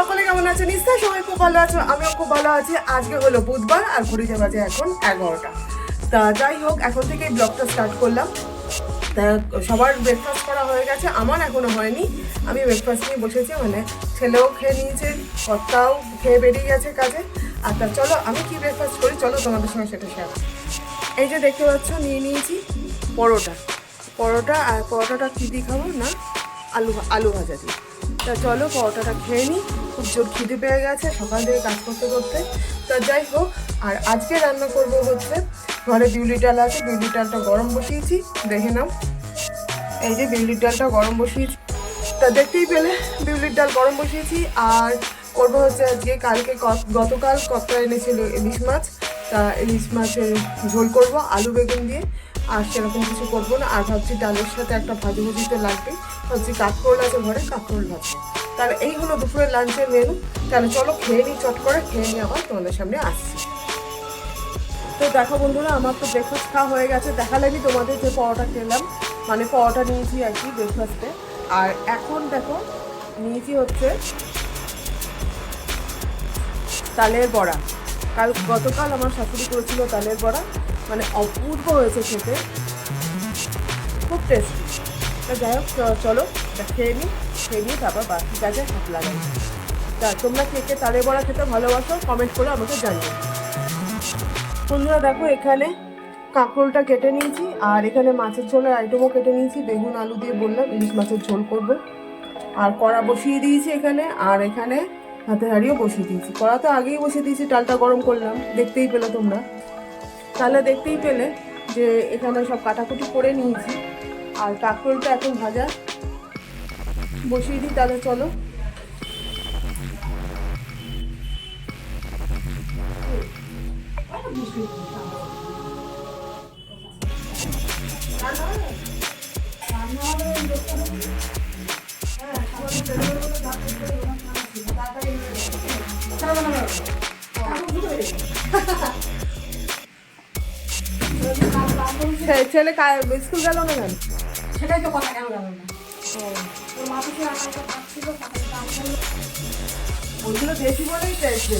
সকলে কেমন আছো? নিশ্চয়ই সবাই খুব ভালো আছো, আমিও খুব ভালো আছি। আজকে হলো বুধবার আর ঘড়িতে বাজে এখন এগারোটা। তা যাই হোক, এখন থেকে ব্লগটা স্টার্ট করলাম। তা সবার ব্রেকফাস্ট করা হয়ে গেছে, আমার এখনও হয়নি। আমি ব্রেকফাস্ট নিয়ে বসেছি মানে ছেলেও খেয়ে নিয়েছে, কর্তাও খেয়ে বেরিয়ে গেছে কাজে। আর তা চলো, আমি কি ব্রেকফাস্ট করি? চলো তোমাদের সঙ্গে সেটা শেয়ার এই যে দেখতে পাচ্ছ, নিয়ে নিয়েছি পরোটা। পরোটা আর পরোটাটা কী দিয়ে খাব না? আলু আলু ভাজা দিয়ে। তা চলো পরোটাটা খেয়ে নিই। খুব জোর খিদে পেয়ে গেছে, সকাল থেকে কাজ করতে করতে। তা যাই হোক, আর আজকে রান্না করব হচ্ছে, ঘরে বিউলি ডাল আছে বিউলি ডালটা গরম বসিয়েছি, দেখে নাও। এই যে বিউলির ডালটা গরম বসিয়েছি। তা দেখতেই পেলে বিউলির ডাল গরম বসিয়েছি, আর করব হচ্ছে আজকে, কালকে গতকাল কতটা এনেছিল ইলিশ মাছ। তা ইলিশ মাছের ঝোল করব, আলু বেগুন দিয়ে, আর সেরকম কিছু করব না। আর ভাবছি ডালের সাথে একটা ভাজি ভুজি তো লাগবে। ভাবছি কাঁকরোল আছে ঘরে, কাঁকরোল ভাজি তাহলে এই হলো দুপুরের লাঞ্চের মেনু তাহলে চলো খেয়ে নিই, চট করে খেয়ে নিয়ে আবার তোমাদের সামনে আসছি। তো দেখো বন্ধুরা, আমার তো ব্রেকফাস্ট খাওয়া হয়ে গেছে। দেখালামই তোমাদের যে পরোটা খেলাম। মানে পরোটা নিয়েছি আর কি ব্রেকফাস্টে আর এখন দেখো, নিয়েছি হচ্ছে তালের বড়া। কাল গতকাল আমার শাশুড়ি করেছিল তালের বড়া। মানে অপূর্ব হয়েছে খেতে। খুব টেস্টি তা যাই হোক চলো খেয়ে নিই। খেয়ে নিয়ে তারপর বাকি কাজে হাত লাগাই। তা তোমরা কে কে তালের বড়া খেতে ভালোবাসো কমেন্ট করে আমাকে জানিও। বন্ধুরা দেখো, এখানে কাঁকরোলটা কেটে নিয়েছি, আর এখানে মাছের ঝোলের আইটেমও কেটে নিয়েছি। বেগুন, আলু দিয়ে বললাম ইলিশ মাছের ঝোল করব। আর কড়া বসিয়ে দিয়েছি এখানে, আর এখানে হাতে হাঁড়িও বসিয়ে দিয়েছি। কড়া তো আগেই বসিয়ে দিয়েছি, ডালটা গরম করলাম। দেখতেই পেলে তোমরা। তাহলে দেখতেই পেলে যে এখানে সব কাটাকুটি করে নিয়েছি। আর কাঁকরোলটা এখন ভাজা। বসিয়ে দিই তাহলে চলো। ছে- ছেলে স্কুল গেল না কেন? সেটাই তো কথা কেন গেল না? ওইগুলো বেশি বলেই বেশি।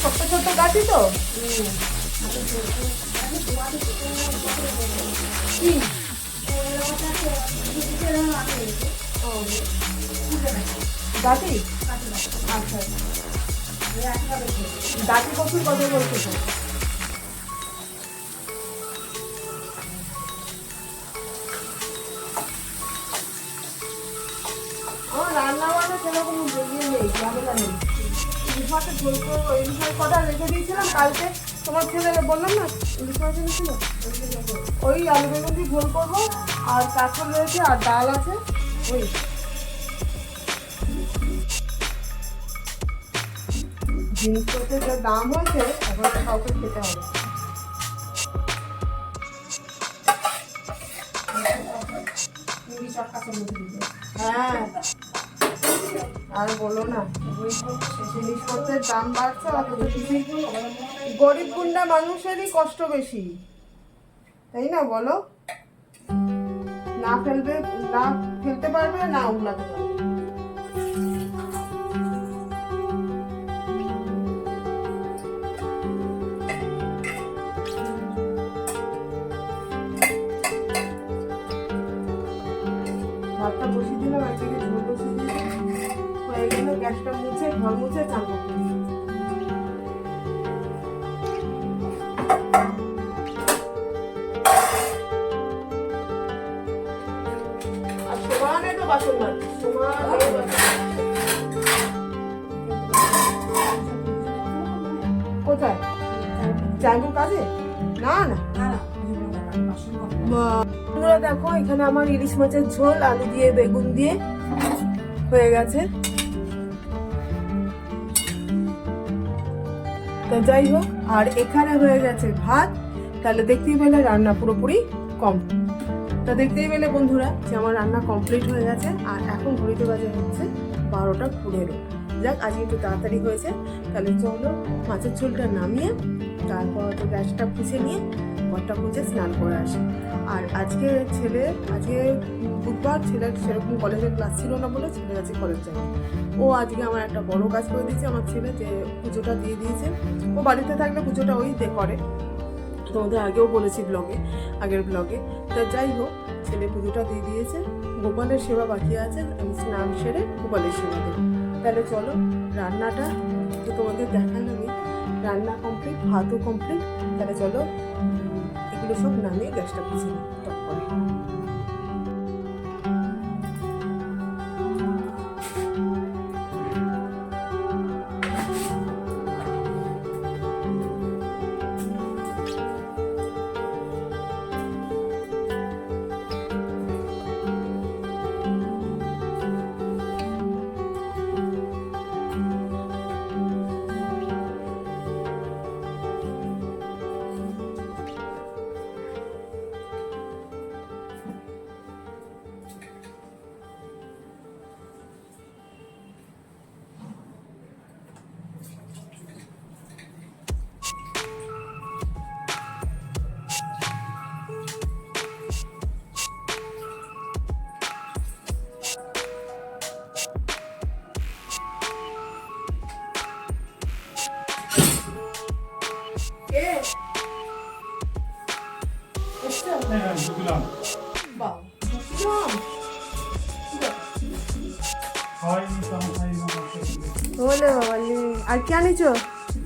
ছোট্ট ছোট্ট গাছই তো। গাছি আচ্ছা। গাছি কচুর কত বলছে বান্না ইয়ে নেই ঝামেলা নেই। ইলিশ মাছের ঝোল করব ইলিশ রেখে দিয়েছিলাম, কালকে তোমার ছেলে বললাম না ইলিশ মাছ এনেছিল? ওই আলু বেগুন দিয়ে ঝোল করব, আর কাঁকড় রয়েছে, আর ডাল আছে, ওই। জিনিসপত্রের যা দাম হয়েছে এখন কাউকে খেতে হবে। হ্যাঁ আর বলো না জিনিসপত্রের দাম বাড়ছে গরিব গুন্ডা মানুষেরই কষ্ট বেশি, তাই না বলো? না ফেলবে, না ফেলতে পারবে, না উগলাতে পারবে। বাসন কোথায়? কাজে না না। বন্ধুরা দেখো এখানে আমার ইলিশ মাছের ঝোল আলু দিয়ে বেগুন দিয়ে হয়ে গেছে। তো যাই হোক আর এখানে হয়ে গেছে ভাত তাহলে দেখতেই পেলে রান্না পুরোপুরি কম তা দেখতেই পেলে বন্ধুরা যে আমার রান্না কমপ্লিট হয়ে গেছে আর এখন ঘড়িতে বাজে হচ্ছে বারোটা পনেরো যাক, আজকে একটু তাড়াতাড়ি হয়েছে। তাহলে চলো মাছের ঝোলটা নামিয়ে, তারপর তো গ্যাসটা পুষে নিয়ে ঘরটা খুঁজে স্নান করে আসি। আর আজকে ছেলে, আজকে বুধবার ছেলের সেরকম কলেজের ক্লাস ছিল না বলে ছেলে আজকে কলেজ যায়নি। ও আজকে আমার একটা বড় কাজ করে দিয়েছে, আমার ছেলে যে পুজোটা দিয়ে দিয়েছে। ও বাড়িতে থাকলে পুজোটা ওই করে। তোমাদের আগেও বলেছি ব্লগে আগের ব্লগে তা যাই হোক, ছেলে পুজোটা দিয়ে দিয়েছে, গোপালের সেবা বাকি আছে, আমি স্নান সেরে গোপালের সেবা দেবো। তাহলে চলো, রান্নাটা তো তোমাদের দেখালামই, রান্না কমপ্লিট ভাতও কমপ্লিট তাহলে চলো এগুলো সব নামিয়ে গ্যাসটা টপ করে।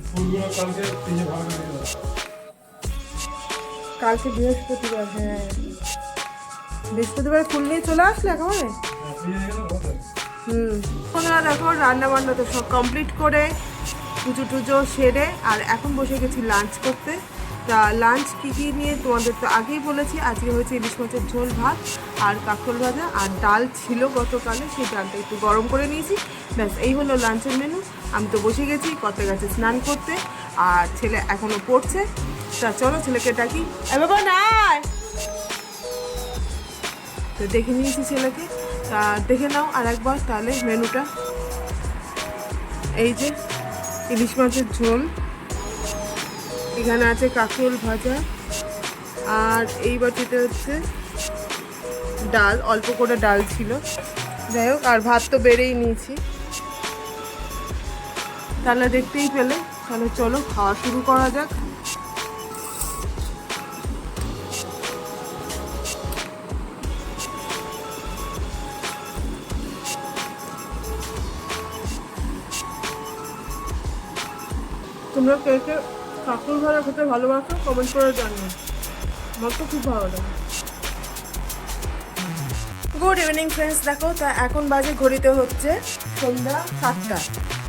ফুলগুলো কালকে বৃহস্পতিবার হ্যাঁ। বৃহস্পতিবার ফুল নিয়ে চলে আসলে একেবারে? হুম। দেখো রান্না বান্না তো সব কমপ্লিট করে, পুজো টুজো সেরে, আর এখন বসে গেছি লাঞ্চ করতে। তা লাঞ্চ কী কী নিয়ে তোমাদের তো আগেই বলেছি, আজকে হয়েছে ইলিশ মাছের ঝোল ভাত আর কাঁকরোল ভাজা। আর ডাল ছিল গতকালে, সেই ডালটা একটু গরম করে নিয়েছি। ব্যাস, এই হলো লাঞ্চের মেনু আমি তো বসে গেছি কত গেছে স্নান করতে, আর ছেলে এখনও পড়ছে। তা চলো ছেলেকে ডাকি। তো দেখে নিয়েছি ছেলেকে। তা দেখে নাও আর একবার তাহলে মেনুটা। এই যে ইলিশ মাছের ঝোল। এখানে আছে কাঁকরোল ভাজা। আর এই বাটিতে হচ্ছে ডাল, অল্প করে ডাল ছিল। যাই হোক, আর ভাত তো বেড়েই নিয়েছি। তাহলে দেখতেই পেলে। তাহলে চলো, খাওয়া শুরু করা যাক। তোমরা কে কে কাকুর ভাড়া খেতে ভালোবাসো কমেন্ট করে জানিও। আমার তো খুব ভালো লাগে। গুড ইভিনিং ফ্রেন্ডস দেখো, তা এখন বাজে ঘড়িতে হচ্ছে সন্ধ্যা সাতটা।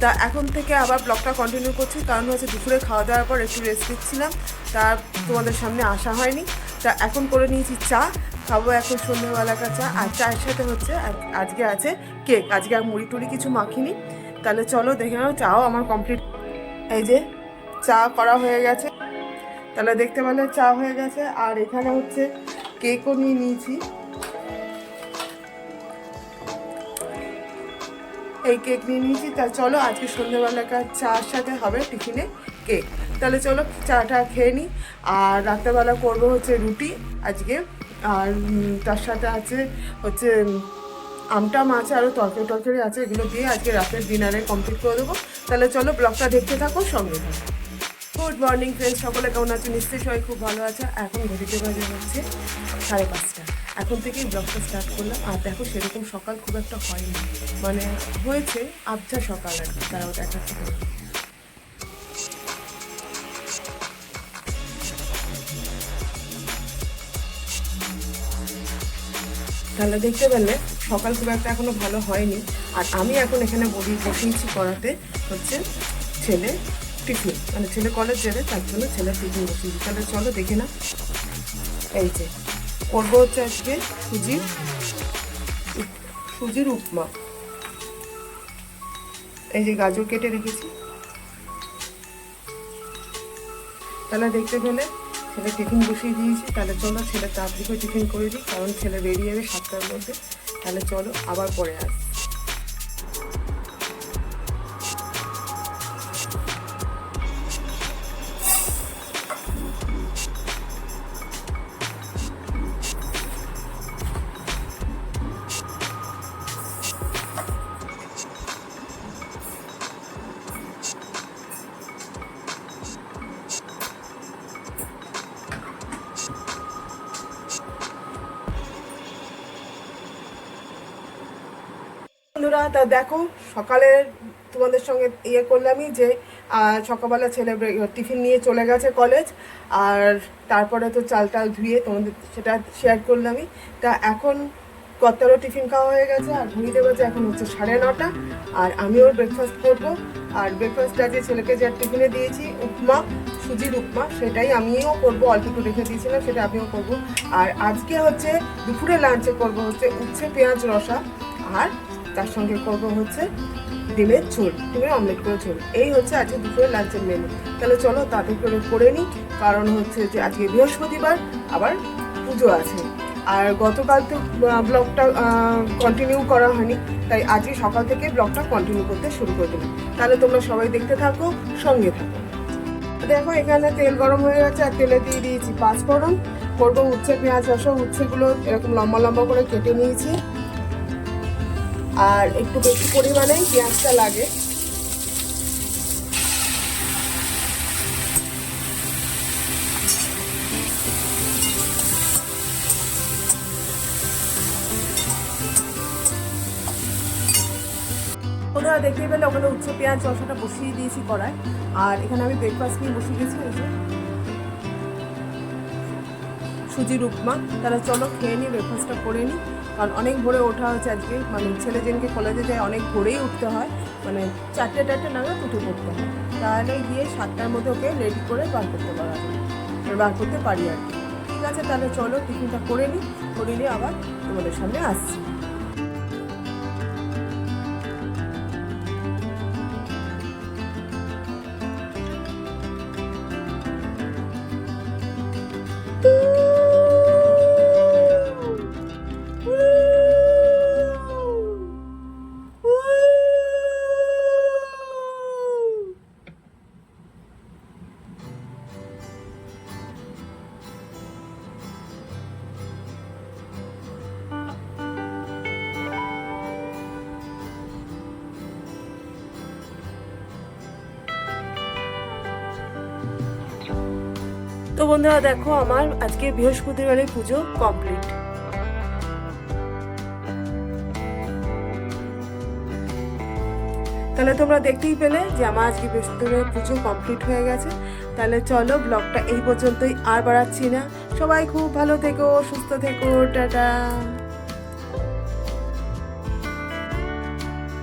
তা এখন থেকে আবার ব্লগটা কন্টিনিউ করছি। কারণ হচ্ছে দুপুরে খাওয়া দাওয়ার পর একটু রেস্ট নিচ্ছিলাম। তা তোমাদের সামনে আসা হয়নি। তা এখন করে নিয়েছি চা। খাব এখন সন্ধ্যেবেলাকার চা। আর চায়ের সাথে হচ্ছে আজ- আজকে আছে কেক আজকে আর মুড়ি টুড়ি কিছু মাখিনি। তাহলে চলো দেখে নাও, চাও আমার কমপ্লিট এই যে, চা করা হয়ে গেছে। তাহলে দেখতে পেলে চা হয়ে গেছে। আর এখানে হচ্ছে কেকও নিয়ে নিয়েছি। এই কেক নিয়ে নিয়েছি। তা চলো, আজকে সন্ধ্যেবেলাকার চার সাথে হবে টিফিনে কেক। তাহলে চলো, চাটা খেয়ে নিই আর রাত্রেবেলা করব হচ্ছে রুটি আজকে। আর তার সাথে আছে হচ্ছে আমটা, মাছ আরও তরকারি, টরকারি আছে, এগুলো দিয়ে আজকে রাতের ডিনারে কমপ্লিট করে দেবো। তাহলে চলো, ব্লগটা দেখতে থাকো, সঙ্গে থাকো। গুড মর্নিং ফ্রেন্ডস সকলে কেমন আছে? নিশ্চয়ই সবাই খুব ভালো আছে। এখন ঘড়িতে বাজে হচ্ছে সাড়ে পাঁচটা। এখন থেকেই ব্লগটা স্টার্ট করলাম। আর দেখো, সেরকম সকাল খুব একটা হয়নি। মানে হয়েছে, আবছা সকাল আর কি, তারাও দেখাচ্ছে। তাহলে দেখতে পেলে, সকাল খুব একটা এখনও ভালো হয়নি। আর আমি এখন এখানে বসি বসিয়েছি করাতে হচ্ছে ছেলে টিফিন। মানে ছেলে কলেজ যাবে, তার জন্য ছেলে টিফিন বসিয়েছি তাহলে চলো দেখে না এই যে। করব হচ্ছে আজকে সুজির সুজির উপমা। এই যে গাজর কেটে রেখেছি। তাহলে দেখতে গেলে ছেলে টিফিন বসিয়ে দিয়েছি, তাহলে চলো ছেলে তাড়াতাড়ি করে টিফিন করে দিই, কারণ ছেলে বেরিয়ে যাবে সাতটার মধ্যে। তাহলে চলো আবার পরে আস বন্ধুরা, তা দেখো, সকালে তোমাদের সঙ্গে ইয়ে করলামই যে সকালবেলা ছেলে টিফিন নিয়ে চলে গেছে কলেজ, আর তারপরে তো চাল টাল ধুয়ে তোমাদের সেটা শেয়ার করলামই। তা এখন কত্তারও টিফিন খাওয়া হয়ে গেছে, আর ঘুরিতে বাজে এখন হচ্ছে সাড়ে নটা, আর আমিও ব্রেকফাস্ট করব। আর ব্রেকফাস্টটা যে ছেলেকে যে টিফিনে দিয়েছি, উপমা, সুজির উপমা, সেটাই আমিও করব, অল্প একটু রেখে দিয়েছিলাম, সেটা আমিও করব। আর আজকে হচ্ছে দুপুরে লাঞ্চে করব হচ্ছে উচ্ছে পেঁয়াজ রসা, আর তার সঙ্গে করব হচ্ছে ডিমের ঝোল, ডিমের অমলেট করে ঝোল। এই হচ্ছে আজকে দুপুরে লাঞ্চের মেনু তাহলে চলো তাদের করে করে নিই, কারণ হচ্ছে যে আজকে বৃহস্পতিবার, আবার পুজো আছে। আর গতকাল তো ব্লগটা কন্টিনিউ করা হয়নি, তাই আজকে সকাল থেকে ব্লগটা কন্টিনিউ করতে শুরু করে দিলাম। তাহলে তোমরা সবাই দেখতে থাকো, সঙ্গে থাকো। দেখো এখানে তেল গরম হয়ে গেছে, আর তেলে দিয়ে দিয়েছি পাঁচ ফোড়ন। করব উচ্ছে, পেঁয়াজ রসা উচ্ছেগুলো এরকম লম্বা লম্বা করে কেটে নিয়েছি। আর একটু বেশি পরিমাণে পেঁয়াজটা লাগে। ওরা দেখতেই পেলে ওখানে উচ্ছে পেঁয়াজ রসাটা বসিয়ে দিয়েছি কড়ায় আর এখানে আমি ব্রেকফাস্ট নিয়ে বসিয়ে গেছি সুজির উপমা তাহলে চলো খেয়ে নিই ব্রেকফাস্টটা করে নিই। কারণ অনেক ভোরে ওঠা হয়েছে আজকে। মানে ছেলে যেনকে কলেজে যায়, অনেক ভোরেই উঠতে হয়। মানে চারটে চারটে নাগাদ উঠে পড়তে হয়। তাহলে গিয়ে সাতটার মধ্যে ওকে রেডি করে বার করতে পারা যায়। বার করতে পারি আর কি। ঠিক আছে, তাহলে চলো টিফিনটা করে নিই। করে নিয়ে আবার তোমাদের সামনে আসছি। তো বন্ধুরা দেখো, আমার আজকে বৃহস্পতিবারের পুজো কমপ্লিট তাহলে তোমরা দেখতেই পেলে যে আমার আজকে বৃহস্পতিবারের পুজো কমপ্লিট হয়ে গেছে। তাহলে চলো ব্লগটা এই পর্যন্তই আর বাড়াচ্ছি না। সবাই খুব ভালো থেকো, সুস্থ থেকো, টাটা।